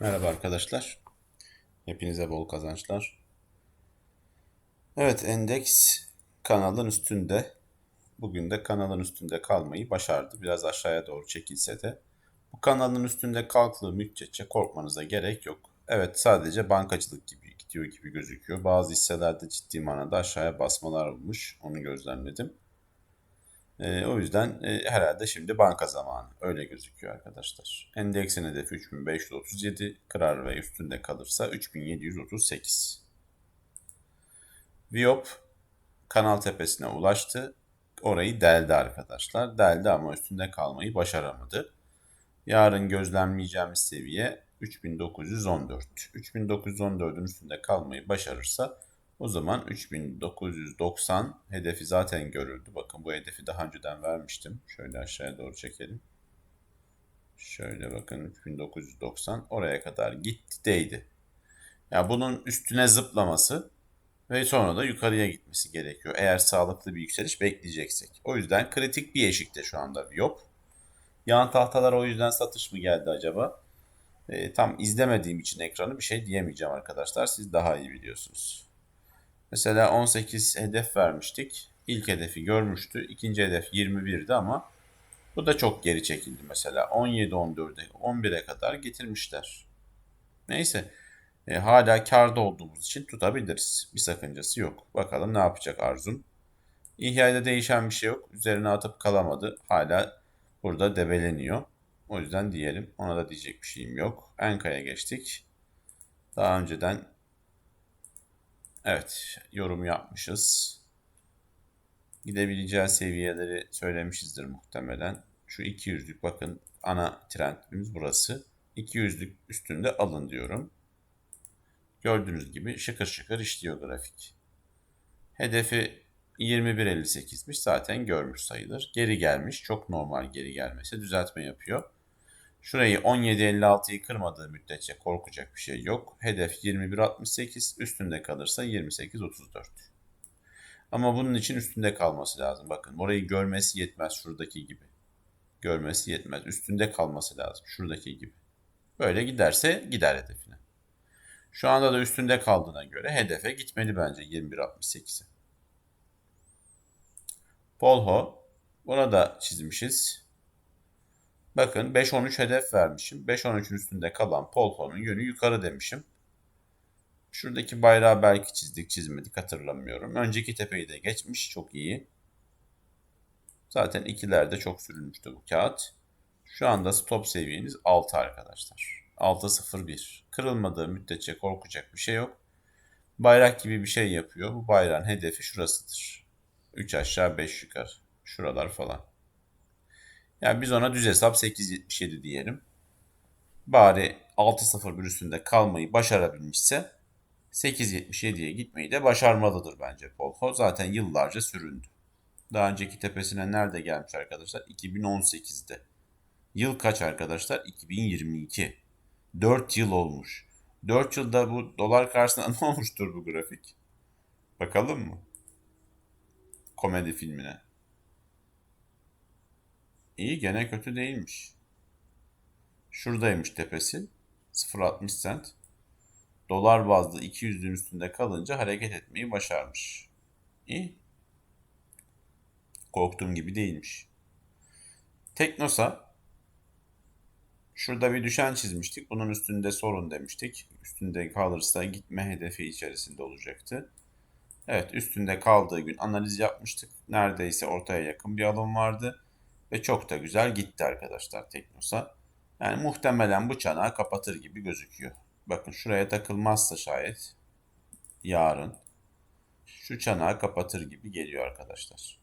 Merhaba arkadaşlar. Hepinize bol kazançlar. Evet, endeks kanalın üstünde. Bugün de kanalın üstünde kalmayı başardı. Biraz aşağıya doğru çekilse de. Bu kanalın üstünde kalktığı müddetçe korkmanıza gerek yok. Evet, sadece bankacılık gibi gidiyor gibi gözüküyor. Bazı hisselerde ciddi manada aşağıya basmalar olmuş. Onu gözlemledim. E, o yüzden e, herhalde şimdi banka zamanı. Öyle gözüküyor arkadaşlar. Endeksin hedefi 3537. Kırar ve üstünde kalırsa 3738. Viyop kanal tepesine ulaştı. Orayı deldi arkadaşlar. Deldi ama üstünde kalmayı başaramadı. Yarın gözlemleyeceğimiz seviye 3914. 3914'ün üstünde kalmayı başarırsa o zaman 3990 hedefi zaten görüldü. Bakın bu hedefi daha önceden vermiştim. Şöyle aşağıya doğru çekelim. Şöyle bakın 3990 oraya kadar gitti değdi. Ya yani bunun üstüne zıplaması ve sonra da yukarıya gitmesi gerekiyor. Eğer sağlıklı bir yükseliş bekleyeceksek. O yüzden kritik bir eşikte şu anda Viyop. Yan tahtalar o yüzden satış mı geldi acaba? E, tam izlemediğim için ekranı bir şey diyemeyeceğim arkadaşlar. Siz daha iyi biliyorsunuz. Mesela 18 hedef vermiştik. İlk hedefi görmüştü. İkinci hedef 21'di ama bu da çok geri çekildi mesela. 17, 14'e, 11'e kadar getirmişler. Neyse. E, hala karda olduğumuz için tutabiliriz. Bir sakıncası yok. Bakalım ne yapacak Arzum. İhya'da değişen bir şey yok. Üzerine atıp kalamadı. Hala burada debeleniyor. O yüzden diyelim. Ona da diyecek bir şeyim yok. Enka'ya geçtik. Daha önceden Evet, yorum yapmışız. Gidebileceği seviyeleri söylemişizdir muhtemelen. Şu 200'lük bakın ana trendimiz burası. 200'lük üstünde alın diyorum. Gördüğünüz gibi şıkır şıkır işliyor grafik. Hedefi 21.58'miş zaten görmüş sayılır. Geri gelmiş. Çok normal geri gelmesi. Düzeltme yapıyor. Şurayı 17.56'yı kırmadığı müddetçe korkacak bir şey yok. Hedef 21.68 üstünde kalırsa 28.34. Ama bunun için üstünde kalması lazım. Bakın orayı görmesi yetmez şuradaki gibi. Görmesi yetmez. Üstünde kalması lazım şuradaki gibi. Böyle giderse gider hedefine. Şu anda da üstünde kaldığına göre hedefe gitmeli bence 21.68'e. Polho. Buna da çizmişiz. Bakın 5-13 hedef vermişim. 5-13'ün üstünde kalan Polho'nun yönü yukarı demişim. Şuradaki bayrağı belki çizdik çizmedik hatırlamıyorum. Önceki tepeyi de geçmiş çok iyi. Zaten ikilerde çok sürülmüştü bu kağıt. Şu anda stop seviyeniz 6 arkadaşlar. 6.01. Kırılmadığı müddetçe korkacak bir şey yok. Bayrak gibi bir şey yapıyor. Bu bayrağın hedefi şurasıdır. 3 aşağı 5 yukarı. Şuralar falan. Yani biz ona düz hesap 8.77 diyelim. Bari 6.01 üstünde kalmayı başarabilmişse 8.77'ye gitmeyi de başarmalıdır bence Polho. Zaten yıllarca süründü. Daha önceki tepesine nerede gelmiş arkadaşlar? 2018'de. Yıl kaç arkadaşlar? 2022. 4 yıl olmuş. 4 yılda bu dolar karşısında ne olmuştur bu grafik? Bakalım mı? Komedi filmine. İyi gene kötü değilmiş. Şuradaymış tepesi. 0.60 cent. Dolar bazlı 200'ün üstünde kalınca hareket etmeyi başarmış. İyi. Korktuğum gibi değilmiş. Teknosa Şurada bir düşen çizmiştik. Bunun üstünde sorun demiştik. Üstünde kalırsa gitme hedefi içerisinde olacaktı. Evet üstünde kaldığı gün analiz yapmıştık. Neredeyse ortaya yakın bir alım vardı. Ve çok da güzel gitti arkadaşlar Teknosa. Yani muhtemelen bu çanağı kapatır gibi gözüküyor. Bakın şuraya takılmazsa şayet yarın şu çanağı kapatır gibi geliyor arkadaşlar.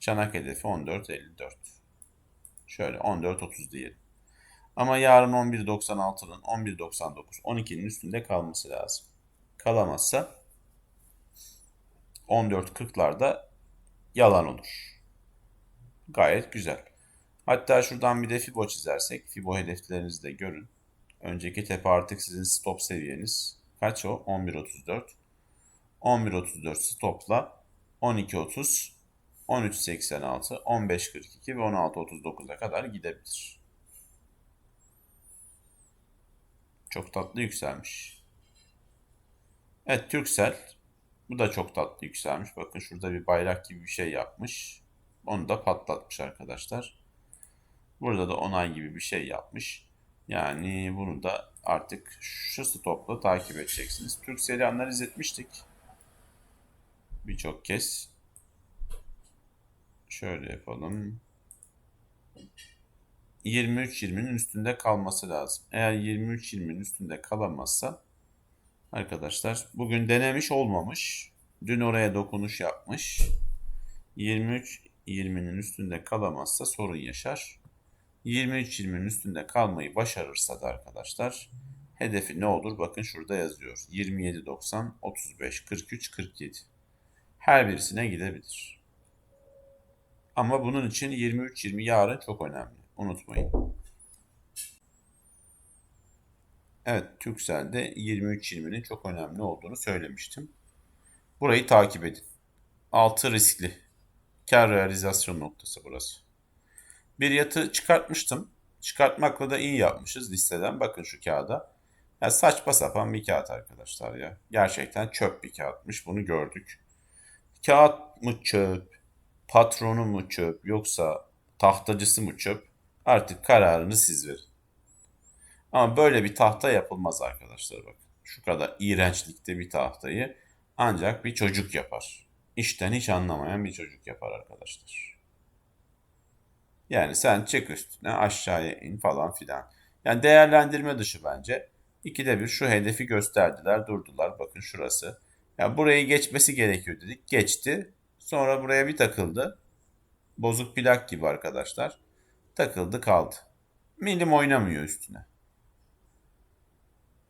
Çanak hedefi 14.54. Şöyle 14.30 diyelim. Ama yarın 11.96'nın 11.99 12'nin üstünde kalması lazım. Kalamazsa 14.40'larda yalan olur. Gayet güzel. Hatta şuradan bir de Fibo çizersek, Fibo hedeflerinizi de görün. Önceki tepe artık sizin stop seviyeniz. Kaç o? 11.34. 11.34 stopla 12.30, 13.86, 15.42 ve 16.39'a kadar gidebilir. Çok tatlı yükselmiş. Evet Türksel. Bu da çok tatlı yükselmiş. Bakın şurada bir bayrak gibi bir şey yapmış. Onu da patlatmış arkadaşlar. Burada da onay gibi bir şey yapmış. Yani bunu da artık şu stopla takip edeceksiniz. Turkcell'i analiz etmiştik. Birçok kez. Şöyle yapalım. 23-20'nin üstünde kalması lazım. Eğer 23-20'nin üstünde kalamazsa arkadaşlar bugün denemiş olmamış. Dün oraya dokunuş yapmış. 23-20'nin üstünde kalamazsa sorun yaşar. 23-20'nin üstünde kalmayı başarırsa da arkadaşlar hedefi ne olur? Bakın şurada yazıyor. 27-90, 35, 43, 47. Her birisine gidebilir. Ama bunun için 23-20 yarın çok önemli. Unutmayın. Evet, Türkcell'de 23-20'nin çok önemli olduğunu söylemiştim. Burayı takip edin. Altı riskli. Kar realizasyon noktası burası. Bir yatı çıkartmıştım. Çıkartmakla da iyi yapmışız listeden. Bakın şu kağıda. Ya saçma sapan bir kağıt arkadaşlar ya. Gerçekten çöp bir kağıtmış. Bunu gördük. Kağıt mı çöp, patronu mu çöp yoksa tahtacısı mı çöp? Artık kararını siz verin. Ama böyle bir tahta yapılmaz arkadaşlar bakın. Şu kadar iğrençlikte bir tahtayı ancak bir çocuk yapar. İşten hiç anlamayan bir çocuk yapar arkadaşlar. Yani sen çık üstüne aşağıya in falan filan. Yani değerlendirme dışı bence. İkide bir şu hedefi gösterdiler durdular. Bakın şurası. Yani burayı geçmesi gerekiyor dedik. Geçti. Sonra buraya bir takıldı. Bozuk plak gibi arkadaşlar. Takıldı kaldı. Milim oynamıyor üstüne.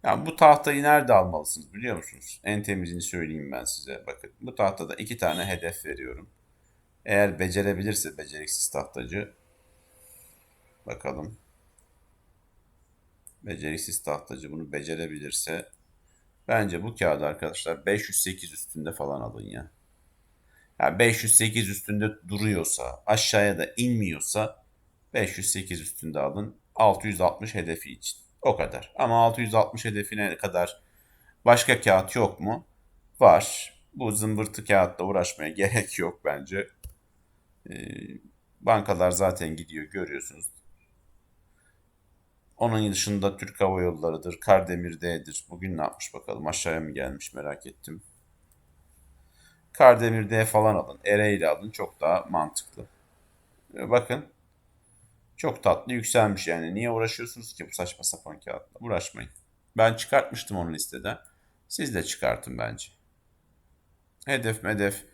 Yani bu tahtayı nerede almalısınız biliyor musunuz? En temizini söyleyeyim ben size. Bakın bu tahtada iki tane hedef veriyorum. Eğer becerebilirse beceriksiz tahtacı bakalım. Beceriksiz tahtacı bunu becerebilirse bence bu kağıdı arkadaşlar 508 üstünde falan alın ya. Yani 508 üstünde duruyorsa, aşağıya da inmiyorsa 508 üstünde alın. 660 hedefi için. O kadar. Ama 660 hedefine kadar başka kağıt yok mu? Var. Bu zımbırtı kağıtla uğraşmaya gerek yok bence. Ee, bankalar zaten gidiyor görüyorsunuz. Onun dışında Türk Hava Yolları'dır, Kardemir'dedir. Bugün ne yapmış bakalım aşağıya mı gelmiş merak ettim. Kardemir'de falan alın. Ereğli alın çok daha mantıklı. Ee, bakın çok tatlı yükselmiş yani. Niye uğraşıyorsunuz ki bu saçma sapan kağıtla? Uğraşmayın. Ben çıkartmıştım onu listeden. Siz de çıkartın bence. Hedef hedef.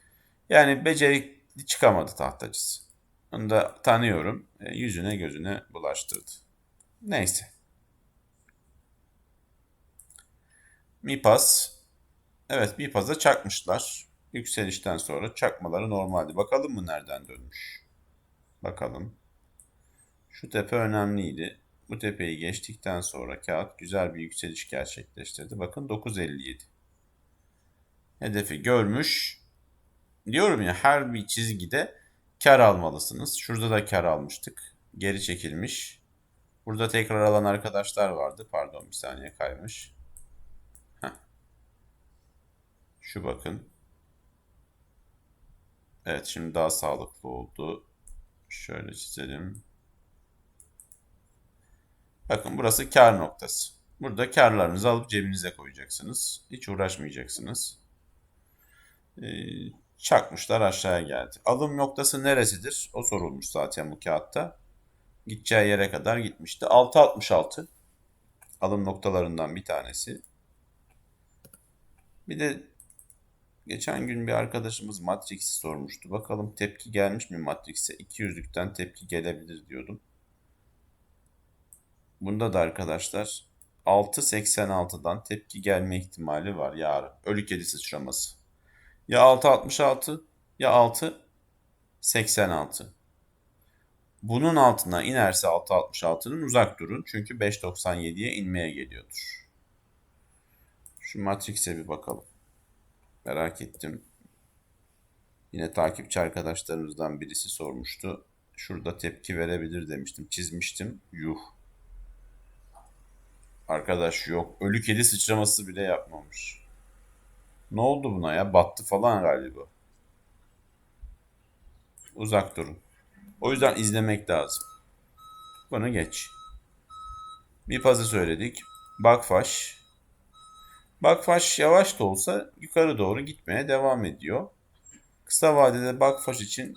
Yani becerikli çıkamadı tahtacısı. Onu da tanıyorum. E, yüzüne gözüne bulaştırdı. Neyse. Mipas. Evet Mipas'a çakmışlar. Yükselişten sonra çakmaları normaldi. Bakalım mı nereden dönmüş? Bakalım. Şu tepe önemliydi. Bu tepeyi geçtikten sonra kağıt güzel bir yükseliş gerçekleştirdi. Bakın 9.57. Hedefi görmüş. Diyorum ya her bir çizgide kar almalısınız. Şurada da kar almıştık. Geri çekilmiş. Burada tekrar alan arkadaşlar vardı. Pardon bir saniye kaymış. Heh. Şu bakın. Evet şimdi daha sağlıklı oldu. Şöyle çizelim. Bakın burası kar noktası. Burada karlarınızı alıp cebinize koyacaksınız. Hiç uğraşmayacaksınız. Ee, çakmışlar aşağıya geldi. Alım noktası neresidir? O sorulmuş zaten bu kağıtta. Gideceği yere kadar gitmişti. 6.66 alım noktalarından bir tanesi. Bir de geçen gün bir arkadaşımız Matrix'i sormuştu. Bakalım tepki gelmiş mi Matrix'e? 200'lükten tepki gelebilir diyordum. Bunda da arkadaşlar 6.86'dan tepki gelme ihtimali var yarın. Ölü kedi sıçraması. Ya 6.66 ya 6.86. Bunun altına inerse 6.66'nın uzak durun. Çünkü 5.97'ye inmeye geliyordur. Şu Matrix'e bir bakalım. Merak ettim. Yine takipçi arkadaşlarımızdan birisi sormuştu. Şurada tepki verebilir demiştim. Çizmiştim. Yuh. Arkadaş yok. Ölü kedi sıçraması bile yapmamış. Ne oldu buna ya? Battı falan galiba. Uzak durun. O yüzden izlemek lazım. Bunu geç. Bir pazı söyledik. Bakfaş. Bakfaş yavaş da olsa yukarı doğru gitmeye devam ediyor. Kısa vadede Bakfaş için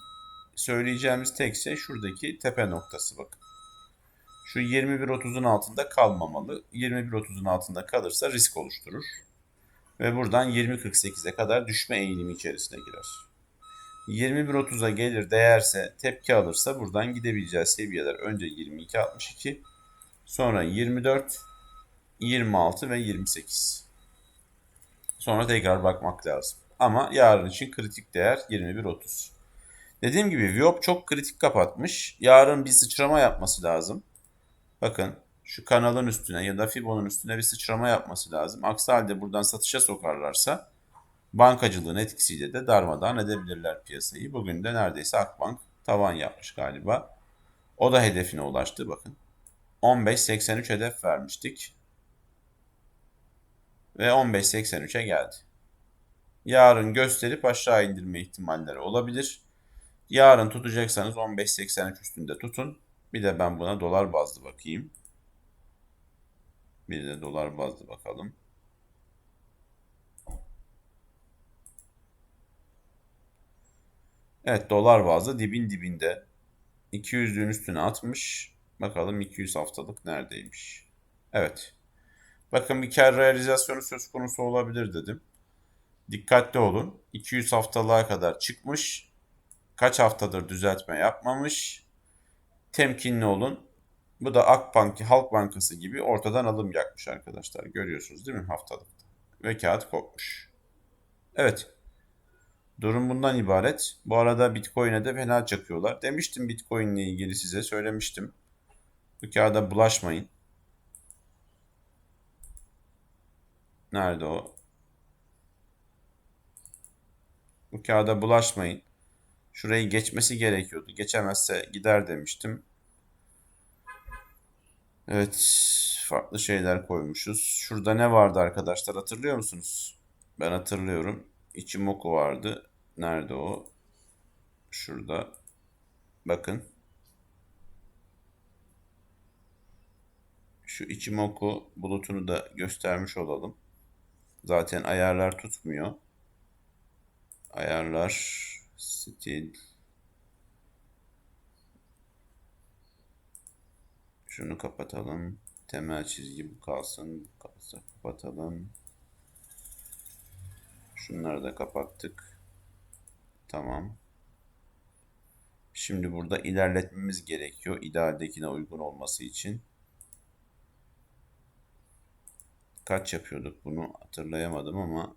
söyleyeceğimiz tek şey şuradaki tepe noktası bakın. Şu 21.30'un altında kalmamalı. 21.30'un altında kalırsa risk oluşturur. Ve buradan 20.48'e kadar düşme eğilimi içerisine girer. 21.30'a gelir değerse tepki alırsa buradan gidebileceği seviyeler önce 22.62 sonra 24 26 ve 28. Sonra tekrar bakmak lazım. Ama yarın için kritik değer 21.30. Dediğim gibi Viop çok kritik kapatmış. Yarın bir sıçrama yapması lazım. Bakın şu kanalın üstüne ya da Fibo'nun üstüne bir sıçrama yapması lazım. Aksi halde buradan satışa sokarlarsa bankacılığın etkisiyle de darmadağın edebilirler piyasayı. Bugün de neredeyse Akbank tavan yapmış galiba. O da hedefine ulaştı bakın. 15.83 hedef vermiştik. Ve 15.83'e geldi. Yarın gösterip aşağı indirme ihtimalleri olabilir. Yarın tutacaksanız 15.83 üstünde tutun. Bir de ben buna dolar bazlı bakayım. Bir de dolar bazlı bakalım. Evet dolar bazlı dibin dibinde. 200'lüğün üstüne atmış. Bakalım 200 haftalık neredeymiş. Evet. Bakın bir kar realizasyonu söz konusu olabilir dedim. Dikkatli olun. 200 haftalığa kadar çıkmış. Kaç haftadır düzeltme yapmamış. Temkinli olun. Bu da Akbank, Halk Bankası gibi ortadan alım yakmış arkadaşlar. Görüyorsunuz değil mi haftalıkta? Ve kağıt kopmuş. Evet. Durum bundan ibaret. Bu arada Bitcoin'e de fena çakıyorlar. Demiştim Bitcoin ile ilgili size söylemiştim. Bu kağıda bulaşmayın. Nerede o? Bu kağıda bulaşmayın. Şurayı geçmesi gerekiyordu. Geçemezse gider demiştim. Evet, farklı şeyler koymuşuz. Şurada ne vardı arkadaşlar hatırlıyor musunuz? Ben hatırlıyorum. Ichimoku vardı. Nerede o? Şurada. Bakın. Şu Ichimoku bulutunu da göstermiş olalım. Zaten ayarlar tutmuyor. Ayarlar stil Şunu kapatalım. Temel çizgi bu kalsın. Bu kalsa kapatalım. Şunları da kapattık. Tamam. Şimdi burada ilerletmemiz gerekiyor. İdealdekine uygun olması için. Kaç yapıyorduk bunu hatırlayamadım ama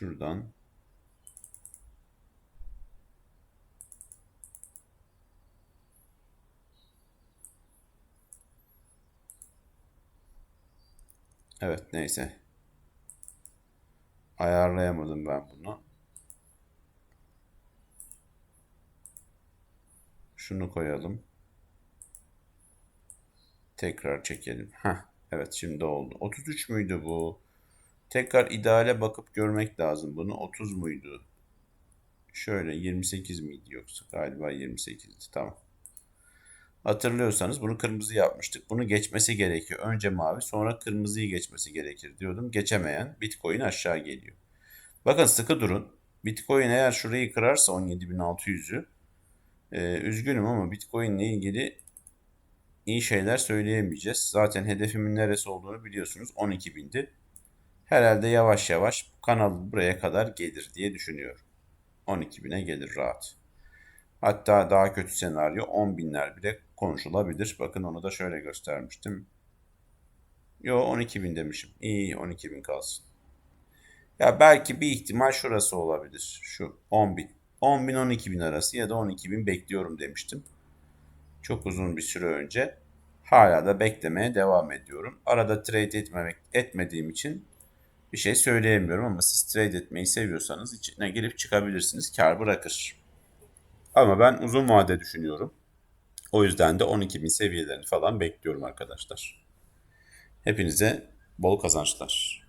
şuradan Evet neyse. Ayarlayamadım ben bunu. Şunu koyalım. Tekrar çekelim. Heh, evet şimdi oldu. 33 müydü bu? Tekrar ideale bakıp görmek lazım bunu. 30 muydu? Şöyle 28 miydi yoksa? Galiba 28'di. Tamam. Hatırlıyorsanız bunu kırmızı yapmıştık. Bunu geçmesi gerekiyor. Önce mavi sonra kırmızıyı geçmesi gerekir diyordum. Geçemeyen Bitcoin aşağı geliyor. Bakın sıkı durun. Bitcoin eğer şurayı kırarsa 17.600'ü e, üzgünüm ama Bitcoin ile ilgili iyi şeyler söyleyemeyeceğiz. Zaten hedefimin neresi olduğunu biliyorsunuz 12.000'di. Herhalde yavaş yavaş kanal buraya kadar gelir diye düşünüyorum. 12.000'e gelir rahat. Hatta daha kötü senaryo 10 binler bile konuşulabilir. Bakın onu da şöyle göstermiştim. Yo 12 bin demişim. İyi 12 bin kalsın. Ya belki bir ihtimal şurası olabilir. Şu 10 bin. 10 bin 12 bin arası ya da 12 bin bekliyorum demiştim. Çok uzun bir süre önce. Hala da beklemeye devam ediyorum. Arada trade etmemek, etmediğim için bir şey söyleyemiyorum ama siz trade etmeyi seviyorsanız içine girip çıkabilirsiniz. Kar bırakır. Ama ben uzun vade düşünüyorum. O yüzden de 12.000 seviyelerini falan bekliyorum arkadaşlar. Hepinize bol kazançlar.